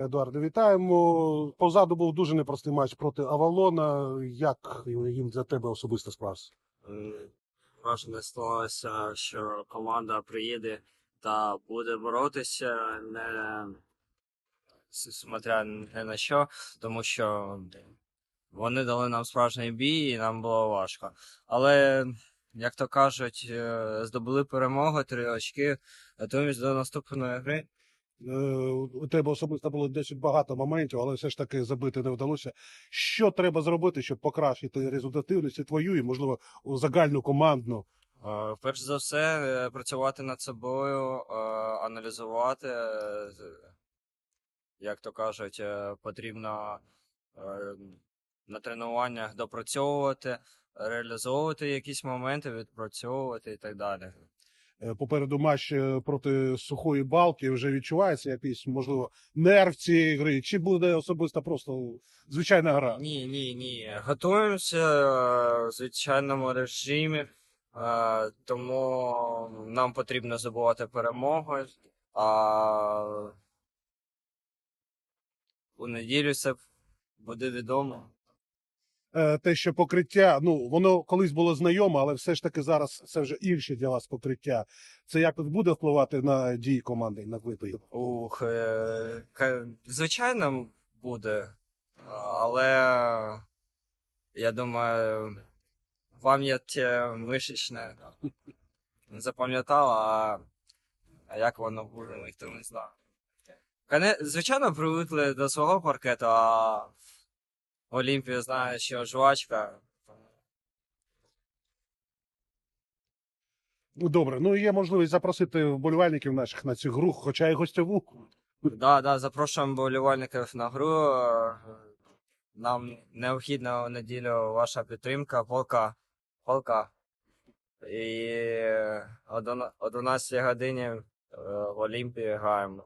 Едуарде, вітаємо. Позаду був дуже непростий матч проти Авалона. Як їм для тебе особисто справився? Враження склалося, що команда приїде та буде боротися, не смотря не на що, тому що вони дали нам справжній бій, і нам було важко. Але, як то кажуть, е, здобули перемогу, три очки, готуємось до наступної гри. Е, У тебе особисто було досить багато моментів, але все ж таки забити не вдалося. Що треба зробити, щоб покращити результативність і твою, і, можливо, загальну командну? Е, Перш за все, е, працювати над собою, аналізувати, як то кажуть, потрібно на тренуваннях допрацьовувати, реалізовувати якісь моменти, відпрацьовувати і так далі. Е, Попереду матч е, проти сухої балки вже відчувається якийсь, можливо, нерв цієї гри, чи буде особисто просто звичайна гра? Ні, ні, ні. Готуємося е, в звичайному режимі, тому нам потрібно забувати перемогу. А у неділю все буде відомо. Е, Те, що покриття, ну воно колись було знайоме, але все ж таки зараз це вже інше для вас покриття. Це якось буде впливати на дії команди, на випадки? Ух, е, звичайно буде, але я думаю, пам'ять е, мишечна запам'ятала, а як воно буде, ніхто не знає. Звичайно, привикли до свого паркету, а Олімпія знає, що жвачка. Ну добре, ну є можливість запросити вболівальників наших на цю гру, хоча й гостьову. Да, да, запрошуємо болівальників на гру. Нам необхідна у неділю ваша підтримка, полка. Полка. І о 12 годині е, в Олімпії граємо.